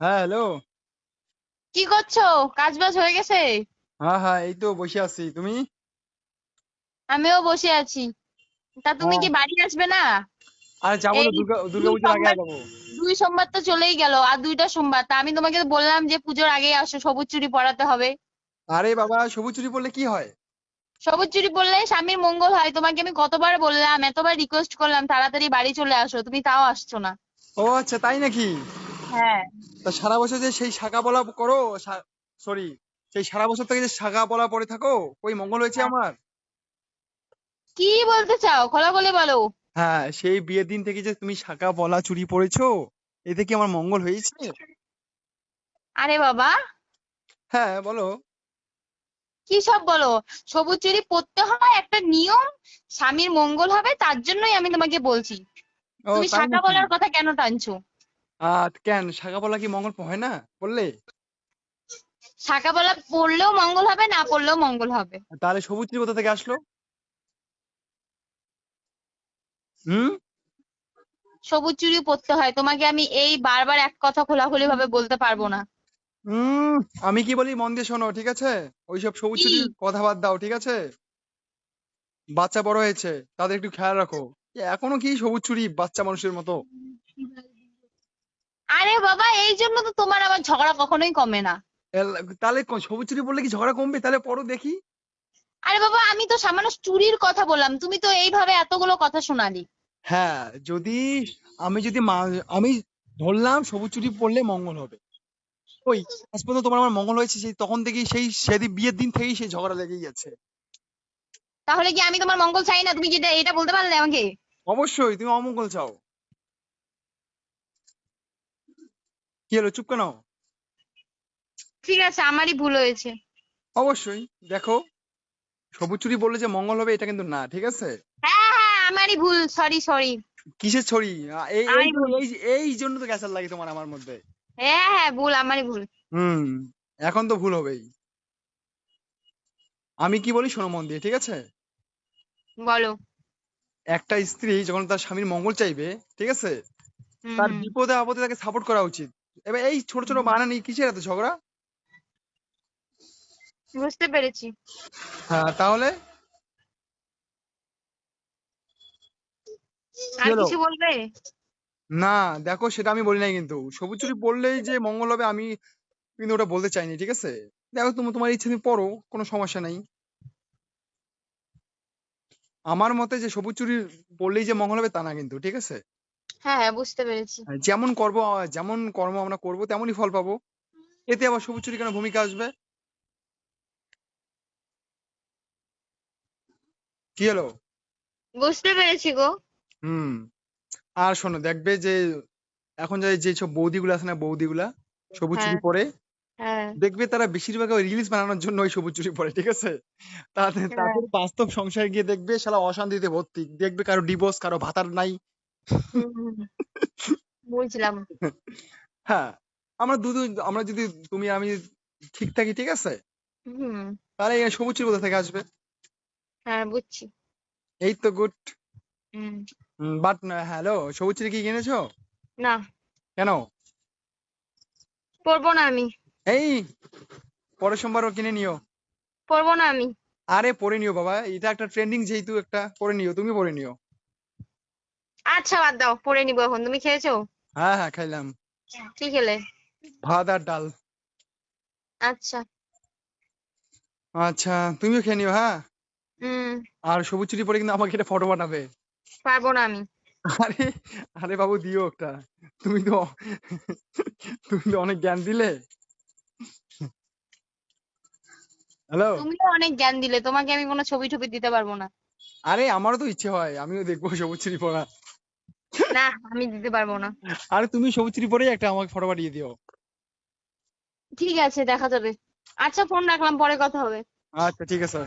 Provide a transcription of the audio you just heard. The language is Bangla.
হ্যাঁ হ্যালো। কি করছ? কাজ বাজ হয়ে গেছে? হ্যাঁ হ্যাঁ এই তো বসে আছি। তুমি? আমিও বসে আছি। তা তুমি কি বাড়ি আসবে না? আরে যাব তো এই দুর্গা দুর্গা দুই পুজোর আগে সোমবার- যাব। দুই সোমবার তো চলেই গেল আর দুইটা সোমবার। তা আমি তোমাকে বললাম যে পুজোর আগে আসো সবুজ চুড়ি পরাতে হবে। আরে বাবা সবুজ চুরি পরলে কি হয়? সবুজ চুড়ি পরলে স্বামীর মঙ্গল হয়। তোমাকে আমি কতবার বললাম এতবার রিকোয়েস্ট করলাম তাড়াতাড়ি বাড়ি চলে আসো। তুমি তাও আসছো না। ও আচ্ছা তাই নাকি? হ্যাঁ। তা সারা বছর যে সেই শাখা বলা করো সরি সেই সারা বছর থেকে যে শাখা বলা পরে থাকো ওই মঙ্গল হয়েছে হ্যাঁ। আমার? কি বলতে চাও? খোলাখুলি বলো হ্যাঁ সেই বিয়ের দিন থেকে যে তুমি শাখা বলা চুরি পরেছো এতে কি আমার মঙ্গল হয়েছে? আরে বাবা। হ্যাঁ বলো। কি সব বলো? সবুজ চুরি পরতে হয় একটা নিয়ম স্বামীর মঙ্গল হবে তার জন্যই আমি তোমাকে বলছি। তুমি শাখা বলার কথা কেন টানছো? আহ কেন? শাখা বলা কি মঙ্গল হয় না? বললে? শাখা বলা পড়লেও মঙ্গল হবে না পড়লেও মঙ্গল হবে। তাহলে সবুজ চুরি কোথা থেকে আসলো? হুম? সবুজ চুড়ি পরতে হয় তোমাকে আমি এই বারবার এক কথা খোলাখুলি ভাবে বলতে পারব না। হুম আমি কি বলি? মন দিয়ে শোনো ঠিক আছে? ওইসব সবুজ কি? চুরির কথা বাদ দাও ঠিক আছে? বাচ্চা বড় হয়েছে তাদের একটু খেয়াল রাখো। এখনও কি সবুজ চুরি বাচ্চা মানুষের মতো? আরে বাবা এই জন্য তো তোমার আবার ঝগড়া কখনোই কমে না। তাহলে সবুজ চুরি বললে কি ঝগড়া কমবে? তাহলে পড়ো দেখি। আরে বাবা আমি তো সামান্য চুরির কথা বললাম তুমি তো এইভাবে এতগুলো কথা শোনালি। হ্যাঁ যদি আমি যদি আমি ধরলাম সবুজ চুরি পরলে মঙ্গল হবে। ওই আজ পর্যন্ত তোমার আমার মঙ্গল হয়েছে সেই তখন থেকেই সেই সেদিন বিয়ের দিন থেকেই সেই ঝগড়া লেগেই যাচ্ছে। তাহলে কি আমি তোমার মঙ্গল চাই না? তুমি যেটা এটা বলতে পারলে আমাকে? অবশ্যই তুমি অমঙ্গল চাও। কি হলো? চুপ কেন? ঠিক আছে আমারই ভুল হয়েছে। অবশ্যই দেখো। সবুজ চুরি বললে যে মঙ্গল হবে এটা কিন্তু না ঠিক আছে? হ্যাঁ হ্যাঁ আমারই ভুল সরি সরি কিসের ছড়ি এই এই জন্য- এই এই জন্য তো গ্যাসার লাগে তোমার আমার মধ্যে। হ্যাঁ হ্যাঁ ভুল আমারই ভুল। হুম এখন তো ভুল হবেই। আমি কি বলি? শোনো মন দিয়ে ঠিক আছে? বলো। একটা স্ত্রী যখন তার স্বামীর মঙ্গল চাইবে ঠিক আছে? হুম, তার হুম। বিপদে আপদে তাকে সাপোর্ট করা উচিত। এবার এই ছোট ছোট বানানি কিসের এত ঝগড়া? বুঝতে পেরেছি। হ্যাঁ তাহলে? আর কিছু বলবে? না দেখো সেটা আমি বলি নাই কিন্তু। সবুজ চুরি পড়লেই যে মঙ্গল হবে আমি কিন্তু ওটা বলতে চাইনি ঠিক আছে? দেখো তুমি তোমার ইচ্ছে তুমি পড়ো কোনো সমস্যা নাই। আমার মতে যে সবুজ চুরি পড়লেই যে মঙ্গল হবে তা না কিন্তু ঠিক আছে? হ্যাঁ হ্যাঁ বুঝতে পেরেছি। যেমন কর্ম যেমন কর্ম আমরা করব তেমনই ফল পাবো। এতে আবার সবুজ চুরি কেন ভূমিকা আসবে? কি হলো? বুঝতে পেরেছি গো। হুম। আর শোনো দেখবে যে এখন যে যেসব বৌদিগুলো আছে না বৌদিগুলা সবুজ চুরি হ্যাঁ। পরে হ্যাঁ। দেখবে তারা বেশিরভাগ ওই রিলস বানানোর জন্য ওই সবুজ চুরি পরে ঠিক আছে? তাদের হ্যাঁ। তাদের বাস্তব সংসারে গিয়ে দেখবে শালা অশান্তিতে ভর্তি। দেখবে কারও ডিভোর্স কারও ভাতার নাই। হুম। বুঝলাম। হ্যাঁ আমরা দুটো আমরা যদি তুমি আমি ঠিক থাকি ঠিক আছে? হুম। তাহলে এই সবুজ চুরি কোথা থেকে আসবে? হ্যাঁ বুঝছি। এই তো গুড। হুম। বাট হ্যালো সবুজ কি কিনেছো? না। কেন? পড়ব না আমি। এই পরের সোমবারও কিনে নিও। পড়ব না আমি। আরে পরে নিও বাবা এটা একটা ট্রেন্ডিং যেহেতু একটা পরে নিও তুমি পরে নিও। আচ্ছা বাদ দাও পড়ে নিবো এখন। তুমি খেয়েছো? হ্যাঁ হ্যাঁ খাইলাম। কি খেলে? ভাত আর ডাল। আচ্ছা। আচ্ছা তুমিও খেয়ে নিও হ্যাঁ? হুম। আর সবুজ চুরি পরে কিন্তু আমাকে একটা ফটো পাঠাবে পারব না আমি। আরে আরে বাবু দিও একটা। তুমি তো তুমি তো অনেক জ্ঞান দিলে। হ্যালো? তুমিও অনেক জ্ঞান দিলে তোমাকে আমি কোনো ছবি টবি দিতে পারব না। আরে আমারও তো ইচ্ছে হয় আমিও দেখব সবুজ চুরি পরা। না আমি দিতে পারব না। আরে তুমি সবুজ পরে পরেই একটা আমাকে ফটো পাঠিয়ে দিও। ঠিক আছে দেখা যাবে। আচ্ছা ফোন রাখলাম পরে কথা হবে। আচ্ছা ঠিক আছে।